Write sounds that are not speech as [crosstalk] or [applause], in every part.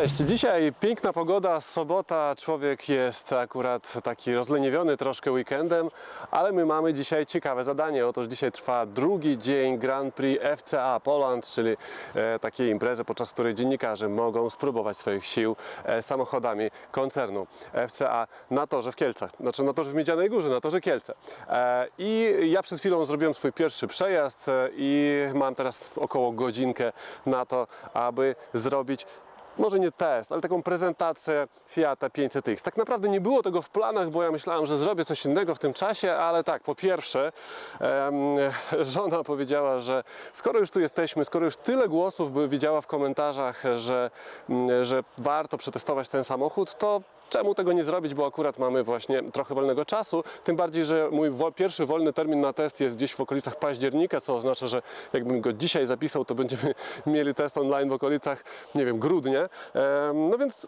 Cześć, dzisiaj piękna pogoda, sobota, człowiek jest akurat taki rozleniwiony troszkę weekendem, ale my mamy dzisiaj ciekawe zadanie. Otóż dzisiaj trwa drugi dzień Grand Prix FCA Poland, czyli e, takiej imprezy, podczas której dziennikarze mogą spróbować swoich sił e, samochodami koncernu FCA na torze w Kielcach, znaczy na torze w Miedzianej Górze, na torze Kielce. E, I ja przed chwilą zrobiłem swój pierwszy przejazd i mam teraz około godzinkę na to, aby zrobić może nie test, ale taką prezentację Fiata 500X. Tak naprawdę nie było tego w planach, bo ja myślałem, że zrobię coś innego w tym czasie, ale tak, po pierwsze, żona powiedziała, że skoro już tu jesteśmy, skoro już tyle głosów by widziała w komentarzach, że, mm, że warto przetestować ten samochód, to czemu tego nie zrobić, bo akurat mamy właśnie trochę wolnego czasu, tym bardziej, że mój pierwszy wolny termin na test jest gdzieś w okolicach października, co oznacza, że jakbym go dzisiaj zapisał, to będziemy [laughs] mieli test online w okolicach, nie wiem, grudnia. No więc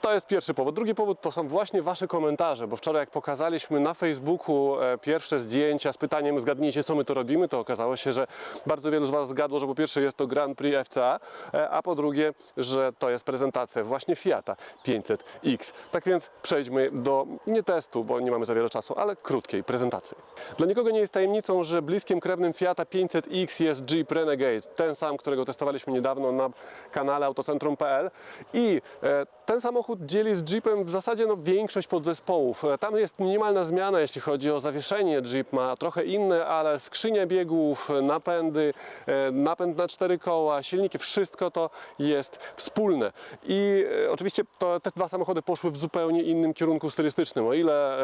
to jest pierwszy powód. Drugi powód to są właśnie Wasze komentarze, bo wczoraj jak pokazaliśmy na Facebooku e, pierwsze zdjęcia z pytaniem zgadnijcie co my tu robimy, to okazało się, że bardzo wielu z Was zgadło, że po pierwsze jest to Grand Prix FCA, e, a po drugie, że to jest prezentacja właśnie Fiata 500X. Tak więc przejdźmy do nie testu, bo nie mamy za wiele czasu, ale krótkiej prezentacji. Dla nikogo nie jest tajemnicą, że bliskim krewnym Fiata 500X jest Jeep Renegade, ten sam, którego testowaliśmy niedawno na kanale autocentrum.pl i e, ten samochód dzieli z Jeepem w zasadzie no, większość podzespołów. E, Tam jest minimalna zmiana, jeśli chodzi o zawieszenie. Jeep ma trochę inne, ale skrzynia biegów, e, napędy, e, napęd na cztery koła, silniki, wszystko to jest wspólne. I oczywiście to, te dwa samochody poszły w zupełnie innym kierunku stylistycznym. O ile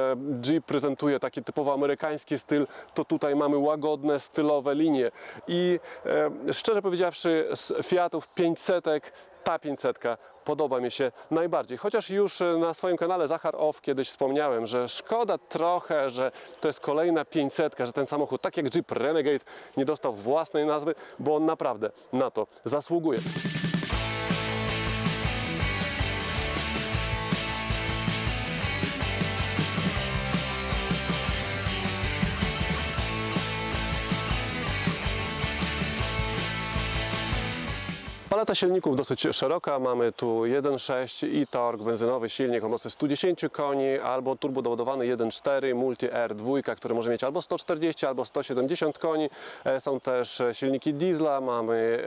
Jeep prezentuje taki typowo amerykański styl, to tutaj mamy łagodne, stylowe linie. I szczerze powiedziawszy, z Fiatów 500 ta 500 podoba mi się najbardziej. Chociaż już e, na swoim kanale Zachar Off kiedyś wspomniałem, że szkoda trochę, że to jest kolejna 500, że ten samochód, tak jak Jeep Renegade, nie dostał własnej nazwy, bo on naprawdę na to zasługuje. Paleta silników dosyć szeroka. Mamy tu 1.6 i tork, benzynowy silnik o mocy 110 koni, albo turbodowodowany 1.4 Multi R2, który może mieć albo 140, albo 170 koni. E, Są też e, silniki diesla. Mamy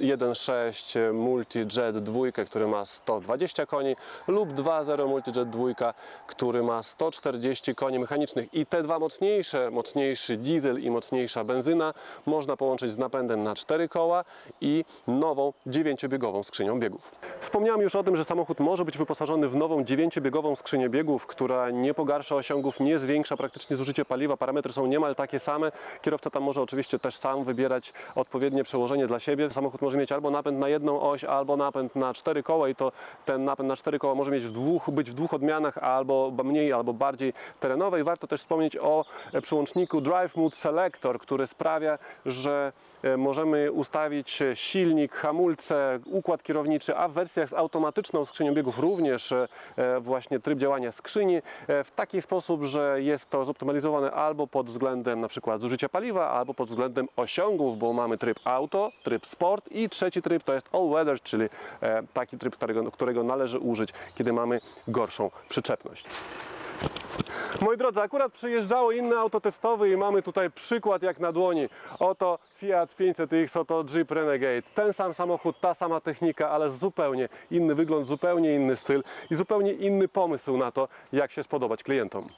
e, 1.6 Multi Jet 2, który ma 120 koni, lub 2.0 Multi Jet 2, który ma 140 koni mechanicznych. I te dwa mocniejsze, mocniejszy diesel i mocniejsza benzyna można połączyć z napędem na 4 koła i nową dziewięciobiegową skrzynią biegów. Wspomniałem już o tym, że samochód może być wyposażony w nową dziewięciobiegową skrzynię biegów, która nie pogarsza osiągów, nie zwiększa praktycznie zużycie paliwa. Parametry są niemal takie same. Kierowca tam może oczywiście też sam wybierać odpowiednie przełożenie dla siebie. Samochód może mieć albo napęd na jedną oś, albo napęd na cztery koła i to ten napęd na cztery koła może mieć w dwóch, być w dwóch odmianach, albo mniej, albo bardziej terenowej. Warto też wspomnieć o e, przyłączniku Drive Mood Selector, który sprawia, że e, możemy ustawić silnik, hamulce, układ kierowniczy, a w wersjach z automatyczną skrzynią biegów również e, właśnie tryb działania skrzyni e, w taki sposób, że jest to zoptymalizowane albo pod względem na przykład zużycia paliwa, albo pod względem osiągów, bo mamy tryb auto, tryb sport i trzeci tryb to jest all weather, czyli e, taki tryb, którego, którego należy użyć, kiedy mamy gorszą przyczepność. Moi drodzy, akurat przyjeżdżało inne auto testowe i mamy tutaj przykład jak na dłoni. Oto Fiat 500X, oto Jeep Renegade. Ten sam samochód, ta sama technika, ale zupełnie inny wygląd, zupełnie inny styl i zupełnie inny pomysł na to, jak się spodobać klientom.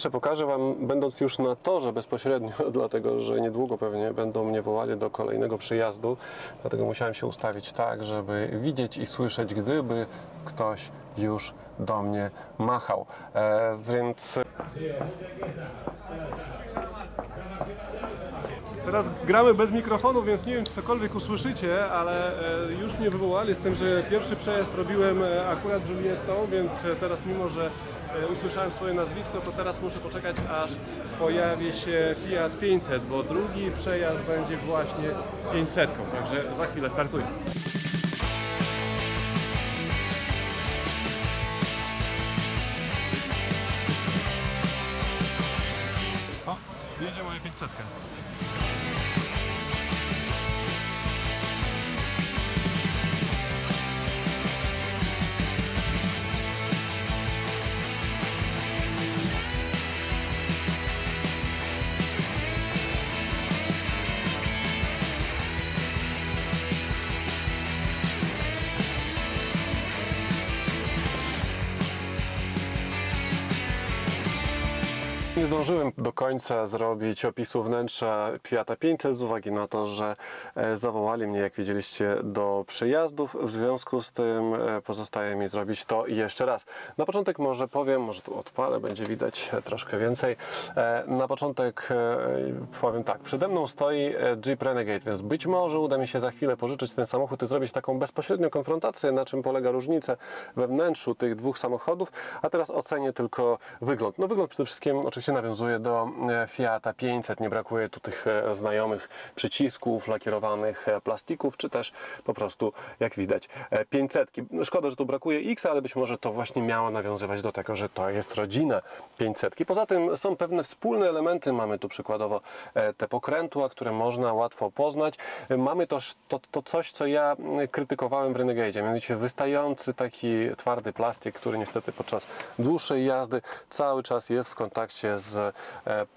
Wnętrze pokażę Wam, będąc już na torze bezpośrednio, [laughs] dlatego że niedługo pewnie będą mnie wołali do kolejnego przyjazdu. Dlatego musiałem się ustawić tak, żeby widzieć i słyszeć, gdyby ktoś już do mnie machał. E, więc Teraz gramy bez mikrofonu, więc nie wiem, czy cokolwiek usłyszycie, ale e, już mnie wywołali z tym, że pierwszy przejazd robiłem e, akurat Julietą, więc e, teraz mimo, że usłyszałem swoje nazwisko, to teraz muszę poczekać, aż pojawi się Fiat 500, bo drugi przejazd będzie właśnie 500, także za chwilę startuję. Zdążyłem do końca zrobić opisu wnętrza Fiata 500 z uwagi na to, że e, zawołali mnie, jak widzieliście, do przyjazdów. W związku z tym e, pozostaje mi zrobić to jeszcze raz. Na początek może powiem, może tu odpalę, będzie widać e, troszkę więcej. Na początek powiem tak, przede mną stoi Jeep Renegade, więc być może uda mi się za chwilę pożyczyć ten samochód i zrobić taką bezpośrednią konfrontację, na czym polega różnica we wnętrzu tych dwóch samochodów, a teraz ocenię tylko wygląd. No wygląd przede wszystkim oczywiście nawiązuje do e, Fiata 500, nie brakuje tu tych e, znajomych przycisków, lakierowanych e, plastików, czy też po prostu, jak widać, e, 500. No, Szkoda, że tu brakuje X, ale być może to właśnie miało nawiązywać do tego, że to jest rodzina 500. Poza tym są pewne wspólne elementy, mamy tu przykładowo te pokrętła, które można łatwo poznać. Mamy też to, to coś, co ja krytykowałem w Renegade, mianowicie wystający taki twardy plastik, który niestety podczas dłuższej jazdy cały czas jest w kontakcie z e,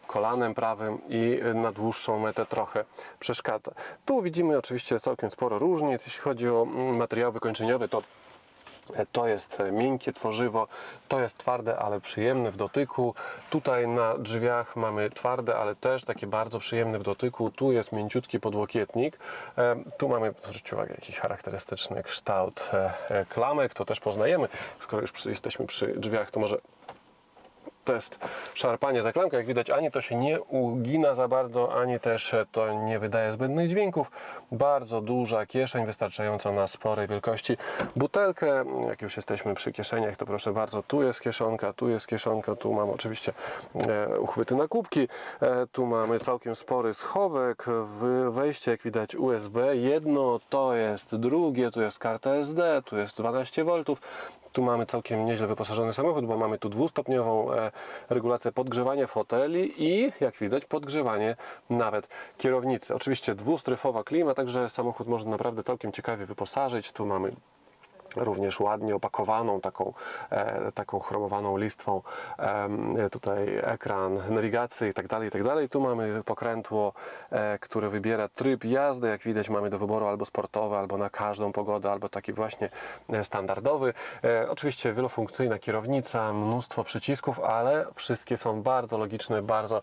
kolanem prawym i na dłuższą metę trochę przeszkadza. Tu widzimy oczywiście całkiem sporo różnic, jeśli chodzi o mm, materiał wykończeniowy, to E, to jest e, miękkie tworzywo, to jest twarde, ale przyjemne w dotyku. Tutaj na drzwiach mamy twarde, ale też takie bardzo przyjemne w dotyku. Tu jest mięciutki podłokietnik. E, Tu mamy, zwróćcie uwagę, jakiś charakterystyczny kształt e, e, klamek. To też poznajemy. Skoro już jesteśmy przy drzwiach, to może test szarpania za klamkę. Jak widać, ani to się nie ugina za bardzo, ani też to nie wydaje zbędnych dźwięków. Bardzo duża kieszeń, wystarczająca na sporej wielkości butelkę. Jak już jesteśmy przy kieszeniach, to proszę bardzo, tu jest kieszonka, tu jest kieszonka, tu mam oczywiście e, uchwyty na kubki, e, tu mamy całkiem spory schowek, wejście jak widać USB, jedno to jest, drugie, tu jest karta SD, tu jest 12 V, tu mamy całkiem nieźle wyposażony samochód, bo mamy tu dwustopniową e, regulację podgrzewania foteli i jak widać podgrzewanie nawet kierownicy. Oczywiście dwustrefowa klima, także samochód można naprawdę całkiem ciekawie wyposażyć. Tu mamy również ładnie opakowaną taką, e, taką chromowaną listwą tutaj ekran nawigacji i tak dalej, i tak dalej. Tu mamy pokrętło, e, które wybiera tryb jazdy, jak widać mamy do wyboru albo sportowy, albo na każdą pogodę, albo taki właśnie e, standardowy. Oczywiście wielofunkcyjna kierownica, mnóstwo przycisków, ale wszystkie są bardzo logiczne, bardzo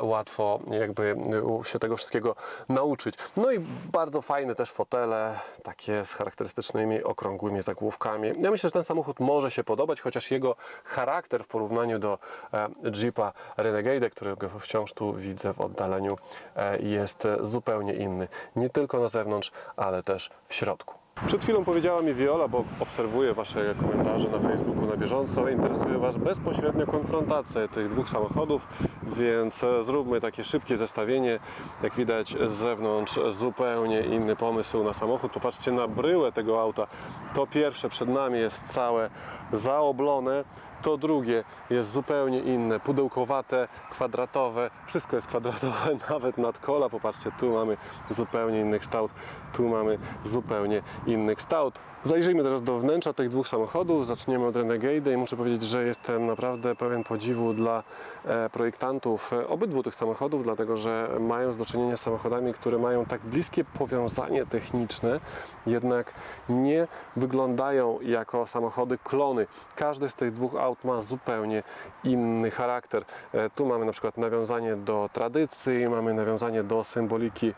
łatwo jakby się tego wszystkiego nauczyć. No i bardzo fajne też fotele, takie z charakterystycznymi okrągłymi zagłówkami. Ja myślę, że ten samochód może się podobać, chociaż jego charakter w porównaniu do e, Jeepa Renegade, którego wciąż tu widzę w oddaleniu, e, jest zupełnie inny. Nie tylko na zewnątrz, ale też w środku. Przed chwilą powiedziała mi Viola, bo obserwuję Wasze komentarze na Facebooku na bieżąco. Interesuje Was bezpośrednio konfrontacja tych dwóch samochodów, więc e, zróbmy takie szybkie zestawienie. Jak widać z zewnątrz zupełnie inny pomysł na samochód. Popatrzcie na bryłę tego auta. To pierwsze przed nami jest całe zaoblone. To drugie jest zupełnie inne, pudełkowate, kwadratowe. Wszystko jest kwadratowe, [laughs] nawet nadkola. Popatrzcie, tu mamy zupełnie inny kształt, tu mamy zupełnie inny kształt. Zajrzyjmy teraz do wnętrza tych dwóch samochodów. Zaczniemy od Renegade i muszę powiedzieć, że jestem naprawdę pełen podziwu dla e, projektantów e, obydwu tych samochodów, dlatego że mając do czynienia z samochodami, które mają tak bliskie powiązanie techniczne, jednak nie wyglądają jako samochody klony. Każdy z tych dwóch aut ma zupełnie inny charakter. E, Tu mamy na przykład nawiązanie do tradycji, mamy nawiązanie do symboliki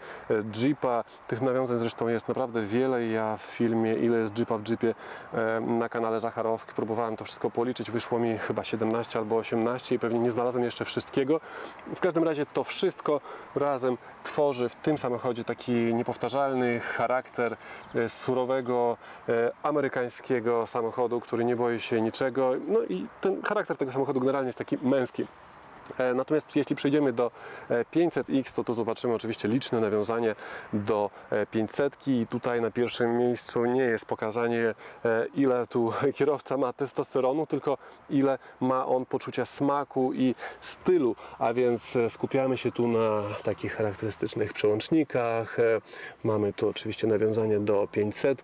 Jeepa. Tych nawiązań zresztą jest naprawdę wiele. Ja w filmie Ile jest Jeepa w Jeepie na kanale Zacharowki próbowałem to wszystko policzyć. Wyszło mi chyba 17 albo 18 i pewnie nie znalazłem jeszcze wszystkiego. W każdym razie to wszystko razem tworzy w tym samochodzie taki niepowtarzalny charakter e, surowego, e, amerykańskiego samochodu, który nie boi się niczego. No i ten charakter tego samochodu generalnie jest taki męski. E, Natomiast jeśli przejdziemy do e, 500X, to tu zobaczymy oczywiście liczne nawiązanie do e, 500 i tutaj na pierwszym miejscu nie jest pokazanie e, ile tu [laughs] kierowca ma testosteronu, tylko ile ma on poczucia smaku i stylu, a więc e, skupiamy się tu na takich charakterystycznych przełącznikach, e, mamy tu oczywiście nawiązanie do 500,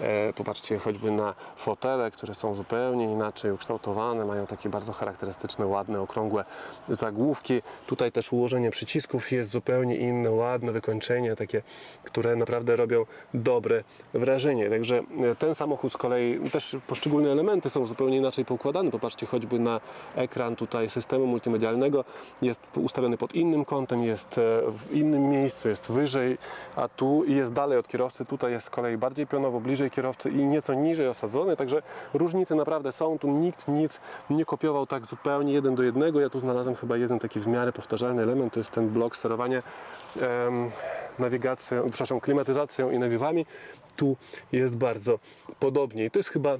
e, popatrzcie choćby na fotele, które są zupełnie inaczej ukształtowane, mają takie bardzo charakterystyczne, ładne, okrągłe zagłówki. Tutaj też ułożenie przycisków jest zupełnie inne, ładne wykończenia, takie, które naprawdę robią dobre wrażenie. Także e, ten samochód z kolei, też poszczególne elementy są zupełnie inaczej poukładane. Popatrzcie choćby na ekran tutaj systemu multimedialnego. Jest ustawiony pod innym kątem, jest e, w innym miejscu, jest wyżej, a tu jest dalej od kierowcy. Tutaj jest z kolei bardziej pionowo, bliżej kierowcy i nieco niżej osadzony. Także różnice naprawdę są. Tu nikt nic nie kopiował tak zupełnie jeden do jednego. Ja tu znalazłem chyba jeden taki w miarę powtarzalny element, to jest ten blok sterowania em, nawigacją, przepraszam, klimatyzacją i nawiewami. Tu jest bardzo podobnie i to jest chyba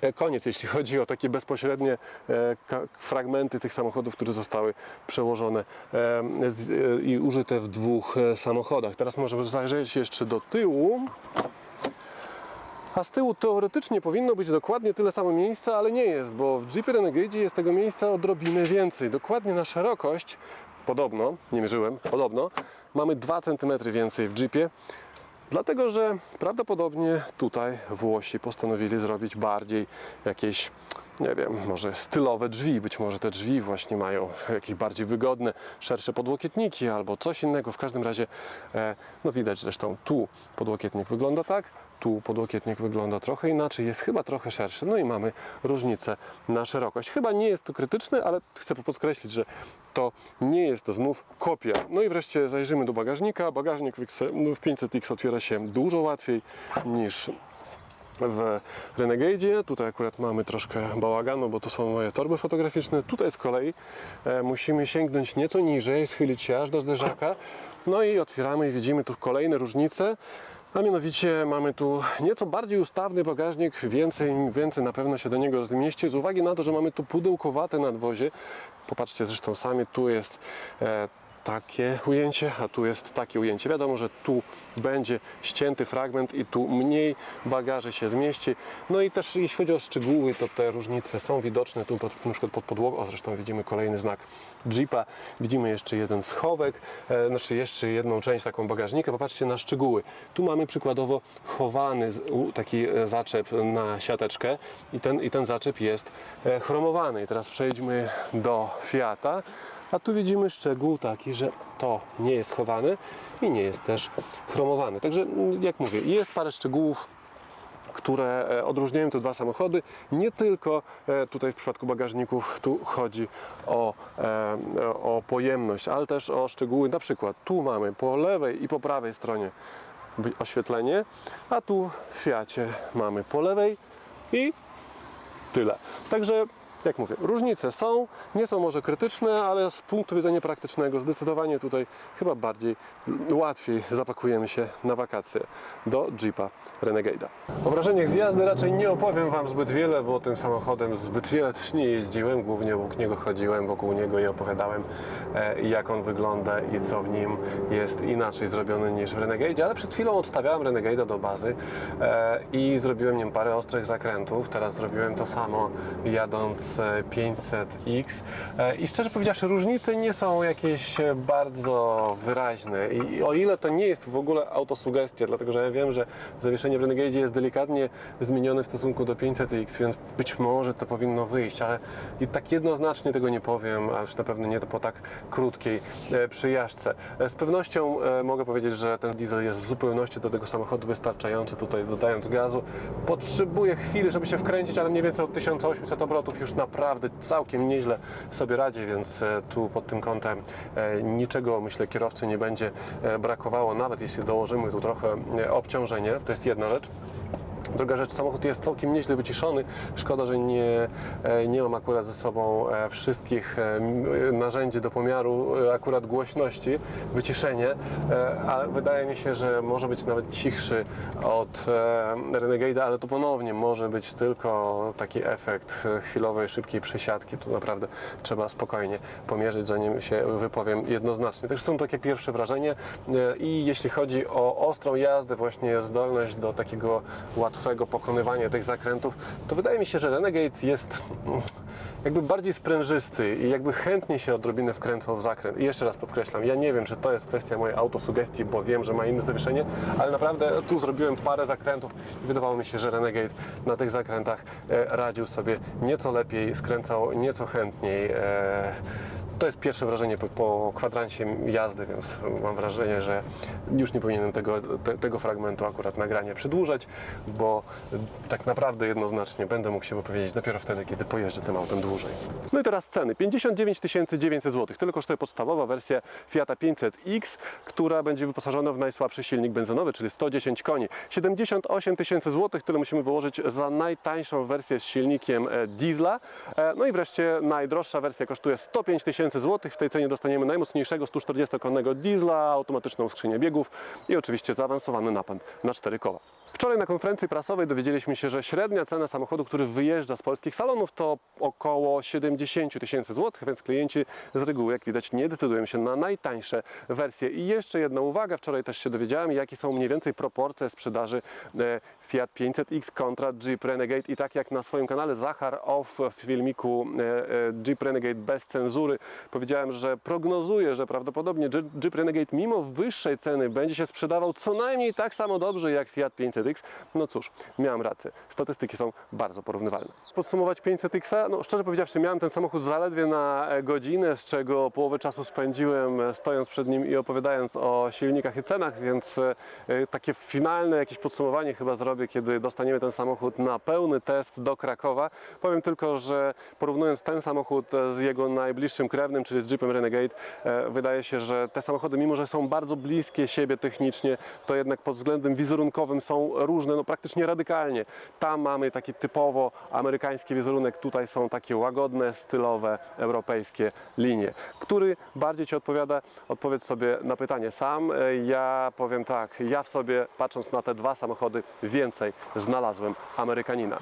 e, koniec, jeśli chodzi o takie bezpośrednie e, fragmenty tych samochodów, które zostały przełożone e, i użyte w dwóch samochodach. Teraz możemy zajrzeć jeszcze do tyłu. A z tyłu teoretycznie powinno być dokładnie tyle samo miejsca, ale nie jest, bo w Jeepie Renegade jest tego miejsca odrobinę więcej. Dokładnie na szerokość, podobno, nie mierzyłem, podobno, mamy 2 cm więcej w Jeepie. Dlatego, że prawdopodobnie tutaj Włosi postanowili zrobić bardziej jakieś, nie wiem, może stylowe drzwi. Być może te drzwi właśnie mają jakieś bardziej wygodne, szersze podłokietniki albo coś innego. W każdym razie, e, no widać zresztą tu podłokietnik wygląda tak, tu podłokietnik wygląda trochę inaczej, jest chyba trochę szerszy. No i mamy różnicę na szerokość. Chyba nie jest to krytyczne, ale chcę podkreślić, że to nie jest znów kopia. No i wreszcie zajrzymy do bagażnika. Bagażnik w X- w 500X otwiera się dużo łatwiej niż w Renegade'zie. Tutaj akurat mamy troszkę bałaganu, bo tu są moje torby fotograficzne. Tutaj z kolei e, musimy sięgnąć nieco niżej, schylić się aż do zderzaka. No i otwieramy i widzimy tu kolejne różnice. A mianowicie mamy tu nieco bardziej ustawny bagażnik, więcej, więcej na pewno się do niego zmieści, z uwagi na to, że mamy tu pudełkowate nadwozie. Popatrzcie zresztą sami, tu jest e, takie ujęcie, a tu jest takie ujęcie. Wiadomo, że tu będzie ścięty fragment i tu mniej bagaży się zmieści. No i też jeśli chodzi o szczegóły, to te różnice są widoczne. Tu pod, na przykład pod podłogą, zresztą widzimy kolejny znak Jeepa, widzimy jeszcze jeden schowek, e, znaczy jeszcze jedną część taką bagażnika. Popatrzcie na szczegóły. Tu mamy przykładowo chowany taki e, zaczep na siateczkę i ten, i ten zaczep jest e, chromowany. I teraz przejdźmy do Fiata. A tu widzimy szczegół taki, że to nie jest chowane i nie jest też chromowane. Także jak mówię, jest parę szczegółów, które e, odróżniają te dwa samochody. Nie tylko e, tutaj w przypadku bagażników tu chodzi o, e, o pojemność, ale też o szczegóły. Na przykład tu mamy po lewej i po prawej stronie oświetlenie, a tu w Fiacie mamy po lewej i tyle. Także jak mówię, różnice są, nie są może krytyczne, ale z punktu widzenia praktycznego zdecydowanie tutaj chyba bardziej łatwiej zapakujemy się na wakacje do Jeepa Renegade'a. O wrażeniach z jazdy raczej nie opowiem Wam zbyt wiele, bo tym samochodem zbyt wiele też nie jeździłem, głównie wokół niego chodziłem, wokół niego i opowiadałem e, jak on wygląda i co w nim jest inaczej zrobione niż w Renegade'zie, ale przed chwilą odstawiałem Renegade'a do bazy e, i zrobiłem nim parę ostrych zakrętów. Teraz zrobiłem to samo jadąc 500X E, i szczerze powiedziawszy różnice nie są jakieś bardzo wyraźne i o ile to nie jest w ogóle autosugestia, dlatego że ja wiem, że zawieszenie w Renegade jest delikatnie zmienione w stosunku do 500X, więc być może to powinno wyjść, ale i tak jednoznacznie tego nie powiem, a już na pewno nie po tak krótkiej e, przyjażdżce. E, Z pewnością mogę powiedzieć, że ten diesel jest w zupełności do tego samochodu wystarczający. Tutaj dodając gazu, potrzebuje chwili, żeby się wkręcić, ale mniej więcej od 1800 obrotów już naprawdę całkiem nieźle sobie radzi, więc e, tu pod tym kątem e, niczego myślę kierowcy nie będzie e, brakowało, nawet jeśli dołożymy tu trochę obciążenie. To jest jedna rzecz. Druga rzecz, samochód jest całkiem nieźle wyciszony. Szkoda, że nie, e, nie mam akurat ze sobą e, wszystkich e, narzędzi do pomiaru akurat głośności, wyciszenie, ale wydaje mi się, że może być nawet cichszy od Renegade'a, ale to ponownie może być tylko taki efekt chwilowej, szybkiej przesiadki. Tu naprawdę trzeba spokojnie pomierzyć, zanim się wypowiem jednoznacznie. Także są takie pierwsze wrażenie i jeśli chodzi o ostrą jazdę, właśnie zdolność do takiego łatwego pokonywania tych zakrętów, to wydaje mi się, że Renegade jest mm, jakby bardziej sprężysty i jakby chętnie się odrobinę wkręcał w zakręt. I jeszcze raz podkreślam, ja nie wiem, czy to jest kwestia mojej autosugestii, bo wiem, że ma inne zawieszenie, ale naprawdę tu zrobiłem parę zakrętów i wydawało mi się, że Renegade na tych zakrętach e, radził sobie nieco lepiej, skręcał nieco chętniej. To jest pierwsze wrażenie po, po kwadransie jazdy, więc mam wrażenie, że już nie powinienem tego, te, tego fragmentu akurat nagrania przedłużać, bo tak naprawdę jednoznacznie będę mógł się wypowiedzieć dopiero wtedy, kiedy pojeżdżę tym autem dłużej. No i teraz ceny. 59 900 zł. Tyle kosztuje podstawowa wersja Fiata 500X, która będzie wyposażona w najsłabszy silnik benzynowy, czyli 110 koni. 78 tysięcy złotych, tyle musimy wyłożyć za najtańszą wersję z silnikiem e, diesla. E, No i wreszcie najdroższa wersja kosztuje 105 tysięcy złotych. W tej cenie dostaniemy najmocniejszego 140-konnego diesla, automatyczną skrzynię biegów i oczywiście zaawansowany napęd na cztery koła. Wczoraj na konferencji prasowej dowiedzieliśmy się, że średnia cena samochodu, który wyjeżdża z polskich salonów to około 70 tysięcy złotych, więc klienci z reguły, jak widać, nie decydują się na najtańsze wersje. I jeszcze jedna uwaga, wczoraj też się dowiedziałem, jakie są mniej więcej proporcje sprzedaży e, Fiat 500X kontra Jeep Renegade i tak jak na swoim kanale Zachar Off w filmiku e, e, Jeep Renegade bez cenzury powiedziałem, że prognozuję, że prawdopodobnie Jeep- Renegade mimo wyższej ceny będzie się sprzedawał co najmniej tak samo dobrze jak Fiat 500X. No cóż, miałem rację. Statystyki są bardzo porównywalne. Podsumować 500X? No szczerze powiedziawszy, miałem ten samochód zaledwie na e, godzinę, z czego połowę czasu spędziłem e, stojąc przed nim i opowiadając o silnikach i cenach, więc e, takie finalne jakieś podsumowanie chyba zrobię, kiedy dostaniemy ten samochód na pełny test do Krakowa. Powiem tylko, że porównując ten samochód z jego najbliższym krewnym, czyli z Jeepem Renegade, wydaje się, że te samochody, mimo że są bardzo bliskie siebie technicznie, to jednak pod względem wizerunkowym są różne, no praktycznie radykalnie. Tam mamy taki typowo amerykański wizerunek, tutaj są takie łagodne, stylowe, europejskie linie. Który bardziej Ci odpowiada? Odpowiedz sobie na pytanie sam. Ja powiem tak, ja w sobie, patrząc na te dwa samochody, więcej znalazłem Amerykanina.